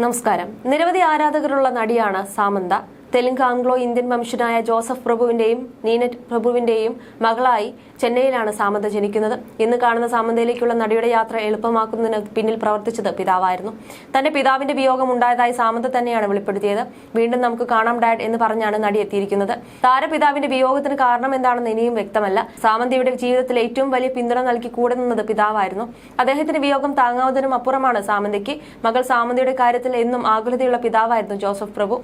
നമസ്കാരം. നിരവധി ആരാധകരുള്ള നടിയാണ് സാമന്ത. തെലുങ്ക് ആംഗ്ലോ ഇന്ത്യൻ വംശനായ ജോസഫ് പ്രഭുവിന്റെയും നീനറ്റ് പ്രഭുവിന്റെയും മകളായി ചെന്നൈയിലാണ് സാമന്ത ജനിക്കുന്നത്. ഇന്ന് കാണുന്ന സാമന്തയിലേക്കുള്ള നടിയുടെ യാത്ര എളുപ്പമാക്കുന്നതിന് പിന്നിൽ പ്രവർത്തിച്ചത് പിതാവായിരുന്നു. തന്റെ പിതാവിന്റെ വിയോഗം ഉണ്ടായതായി സാമന്ത തന്നെയാണ് വെളിപ്പെടുത്തിയത്. വീണ്ടും നമുക്ക് കാണാം ഡാഡ് എന്ന് പറഞ്ഞാണ് നടി എത്തിയിരിക്കുന്നത്. താരപിതാവിന്റെ വിയോഗത്തിന് കാരണം എന്താണെന്ന് ഇനിയും വ്യക്തമല്ല. സാമന്തയുടെ ജീവിതത്തിൽ ഏറ്റവും വലിയ പിന്തുണ നൽകി കൂടെ നിന്നത് പിതാവായിരുന്നു. അദ്ദേഹത്തിന്റെ വിയോഗം താങ്ങാവുന്നതിനും അപ്പുറമാണ് സാമന്തയ്ക്ക്. മകൾ സാമന്തയുടെ കാര്യത്തിൽ എന്നും ആകുലതയുള്ള പിതാവായിരുന്നു ജോസഫ് പ്രഭു.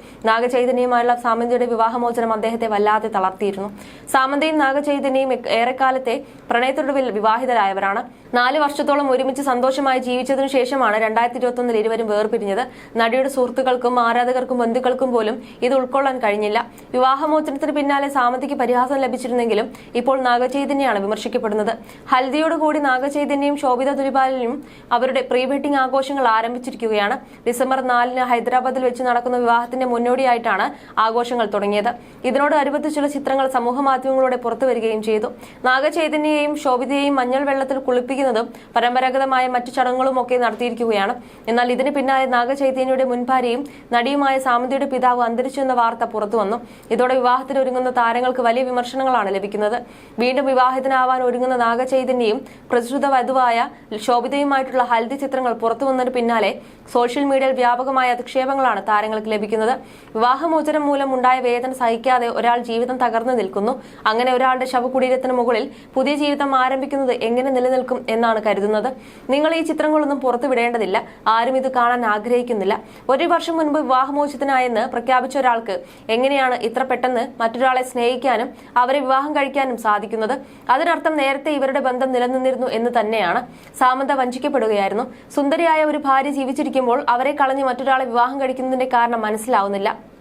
നാഗചൈതന്യവുമായുള്ള സാമന്തിയുടെ വിവാഹമോചനം അദ്ദേഹത്തെ വല്ലാതെ തളർത്തിയിരുന്നു. സാമന്തയും നാഗചൈതന്യയും ഏറെക്കാലത്തെ പ്രണയത്തൊടുവിൽ വിവാഹിതരായവരാണ്. നാല് വർഷത്തോളം ഒരുമിച്ച് സന്തോഷമായി ജീവിച്ചതിനു ശേഷമാണ് രണ്ടായിരത്തി ഇരുപത്തൊന്നിൽ ഇരുവരും വേർപിരിഞ്ഞത്. നടിയുടെ സുഹൃത്തുക്കൾക്കും ആരാധകർക്കും ബന്ധുക്കൾക്കും പോലും ഇത് ഉൾക്കൊള്ളാൻ കഴിഞ്ഞില്ല. വിവാഹമോചനത്തിന് പിന്നാലെ സാമന്തിക്ക് പരിഹാസം ലഭിച്ചിരുന്നെങ്കിലും ഇപ്പോൾ നാഗചൈതന്യയാണ് വിമർശിക്കപ്പെടുന്നത്. ഹൽദിയോടുകൂടി നാഗചൈതന്യയും ശോഭിത ദുരിപാലിനും അവരുടെ പ്രീ വെഡിംഗ് ആഘോഷങ്ങൾ ആരംഭിച്ചിരിക്കുകയാണ്. ഡിസംബർ നാലിന് ഹൈദരാബാദിൽ വെച്ച് നടക്കുന്ന വിവാഹത്തിന്റെ മുന്നോടിയായിട്ടാണ് ആഘോഷങ്ങൾ തുടങ്ങിയത്. ഇതിനോട് ചില ചിത്രങ്ങൾ സമൂഹ മാധ്യമങ്ങളിലൂടെ പുറത്തുവരികയും ചെയ്തു. നാഗചൈതന്യയെയും ശോഭിതയെയും മഞ്ഞൾ വെള്ളത്തിൽ കുളിപ്പിക്കുന്നതും പരമ്പരാഗതമായ മറ്റു ചടങ്ങുകളും ഒക്കെ നടത്തിയിരിക്കുകയാണ്. എന്നാൽ ഇതിന് പിന്നാലെ നാഗചൈതന്യയുടെ മുൻഭാര്യയും നടിയുമായ സാമന്തിയുടെ പിതാവ് അന്തരിച്ചു എന്ന വാർത്ത പുറത്തു വന്നു. ഇതോടെ വിവാഹത്തിന് ഒരുങ്ങുന്ന താരങ്ങൾക്ക് വലിയ വിമർശനങ്ങളാണ് ലഭിക്കുന്നത്. വീണ്ടും വിവാഹത്തിനാവാൻ ഒരുങ്ങുന്ന നാഗചൈതന്യയും പ്രസ്തുത വധുവായ ശോഭിതയുമായിട്ടുള്ള ഹൽദി ചിത്രങ്ങൾ പുറത്തു പുറത്തുവന്നതിന് പിന്നാലെ സോഷ്യൽ മീഡിയയിൽ വ്യാപകമായ അധിക്ഷേപങ്ങളാണ് താരങ്ങൾക്ക് ലഭിക്കുന്നത്. വിവാഹമോചനം മൂലം ഉണ്ടായ വേദന സഹിക്കാതെ ഒരാൾ ജീവിതം തകർന്നു നിൽക്കുന്നു. അങ്ങനെ ഒരാളുടെ ശവകുടീരത്തിന് മുകളിൽ പുതിയ ജീവിതം ആരംഭിക്കുന്നത് എങ്ങനെ നിലനിൽക്കും എന്നാണ് കരുതുന്നത്. നിങ്ങൾ ഈ ചിത്രങ്ങളൊന്നും പുറത്തുവിടേണ്ടതില്ല. ആരും ഇത് കാണാൻ ആഗ്രഹിക്കുന്നില്ല. ഒരു വർഷം മുൻപ് വിവാഹമോചിതനായെന്ന് പ്രഖ്യാപിച്ച ഒരാൾക്ക് എങ്ങനെയാണ് ഇത്ര പെട്ടെന്ന് മറ്റൊരാളെ സ്നേഹിക്കാനും അവരെ വിവാഹം കഴിക്കാനും സാധിക്കുന്നത്? അതിനർത്ഥം നേരത്തെ ഇവരുടെ ബന്ധം നിലനിന്നിരുന്നു എന്ന് തന്നെയാണ്. സാമന്ത വഞ്ചിക്കപ്പെടുകയായിരുന്നു. സുന്ദരിയായ ഒരു ഭാര്യ ജീവിച്ചിരിക്കുമ്പോൾ അവരെ കളഞ്ഞ് മറ്റൊരാളെ വിവാഹം കഴിക്കുന്നതിന്റെ കാരണം മനസ്സിലാവുന്നില്ല.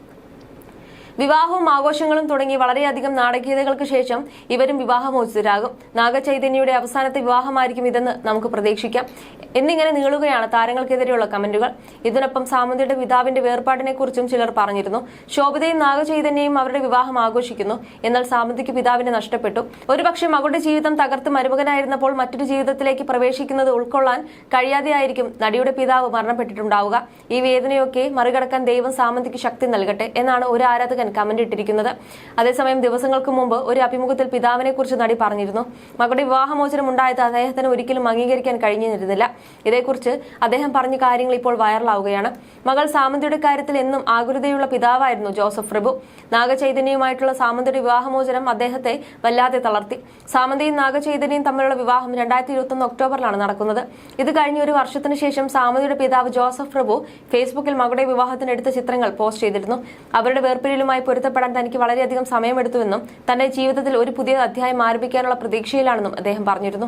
വിവാഹവും ആഘോഷങ്ങളും തുടങ്ങി വളരെയധികം നാടകീയതകൾക്ക് ശേഷം ഇവരും വിവാഹമോചിതരാകും. നാഗചൈതന്യയുടെ അവസാനത്തെ വിവാഹമായിരിക്കും ഇതെന്ന് നമുക്ക് പ്രതീക്ഷിക്കാം. എന്നിങ്ങനെ നീളുകയാണ് താരങ്ങൾക്കെതിരെയുള്ള കമന്റുകൾ. ഇതിനൊപ്പം സാമന്തിയുടെ പിതാവിന്റെ വേർപാടിനെ കുറിച്ചും ചിലർ പറഞ്ഞിരുന്നു. ശോഭിതയും നാഗചൈതന്യയും അവരുടെ വിവാഹം ആഘോഷിക്കുന്നു. എന്നാൽ സാമന്തിക്ക് പിതാവിനെ നഷ്ടപ്പെട്ടു. ഒരുപക്ഷെ മകളുടെ ജീവിതം തകർത്ത് മരുമകനായിരുന്നപ്പോൾ മറ്റൊരു ജീവിതത്തിലേക്ക് പ്രവേശിക്കുന്നത് ഉൾക്കൊള്ളാൻ കഴിയാതെയായിരിക്കും നടിയുടെ പിതാവ് മരണപ്പെട്ടിട്ടുണ്ടാവുക. ഈ വേദനയൊക്കെ മറികടക്കാൻ ദൈവം സാമന്തിക്ക് ശക്തി നൽകട്ടെ എന്നാണ് ഒരു ആരാധകൻ കമന്റ് ഇട്ടിരിക്കുന്നത്. അതേസമയം ദിവസങ്ങൾക്ക് മുമ്പ് ഒരു അഭിമുഖത്തിൽ പിതാവിനെ കുറിച്ച് നടി പറഞ്ഞിരുന്നു. മകളുടെ വിവാഹമോചനം ഉണ്ടായത് അദ്ദേഹത്തിന് ഒരിക്കലും അംഗീകരിക്കാൻ കഴിഞ്ഞിരുന്നില്ല. ഇതേക്കുറിച്ച് അദ്ദേഹം പറഞ്ഞ കാര്യങ്ങൾ ഇപ്പോൾ വൈറലാവുകയാണ്. മകൾ സാമന്തിയുടെ കാര്യത്തിൽ എന്നും ആകുലതയുള്ള പിതാവായിരുന്നു ജോസഫ് പ്രഭു. നാഗചൈതന്യവുമായിട്ടുള്ള സാമന്തിയുടെ വിവാഹമോചനം അദ്ദേഹത്തെ വല്ലാതെ തളർത്തി. സാമന്തിയും നാഗചൈതന്യയും തമ്മിലുള്ള വിവാഹം രണ്ടായിരത്തി ഇരുപത്തൊന്ന് ഒക്ടോബറിലാണ് നടക്കുന്നത്. ഇത് കഴിഞ്ഞ ഒരു വർഷത്തിന് ശേഷം സാമന്തിയുടെ പിതാവ് ജോസഫ് പ്രഭു ഫേസ്ബുക്കിൽ മകളുടെ വിവാഹത്തിന് എടുത്ത ചിത്രങ്ങൾ പോസ്റ്റ് ചെയ്തിരുന്നു. അവരുടെ വേർപിരിയലുമായി പൊരുത്തപ്പെടാൻ തനിക്ക് വളരെയധികം സമയമെടുത്തുവെന്നും തന്റെ ജീവിതത്തിൽ ഒരു പുതിയ അധ്യായം ആരംഭിക്കാനുള്ള പ്രതീക്ഷയിലാണെന്നും അദ്ദേഹം പറഞ്ഞിരുന്നു.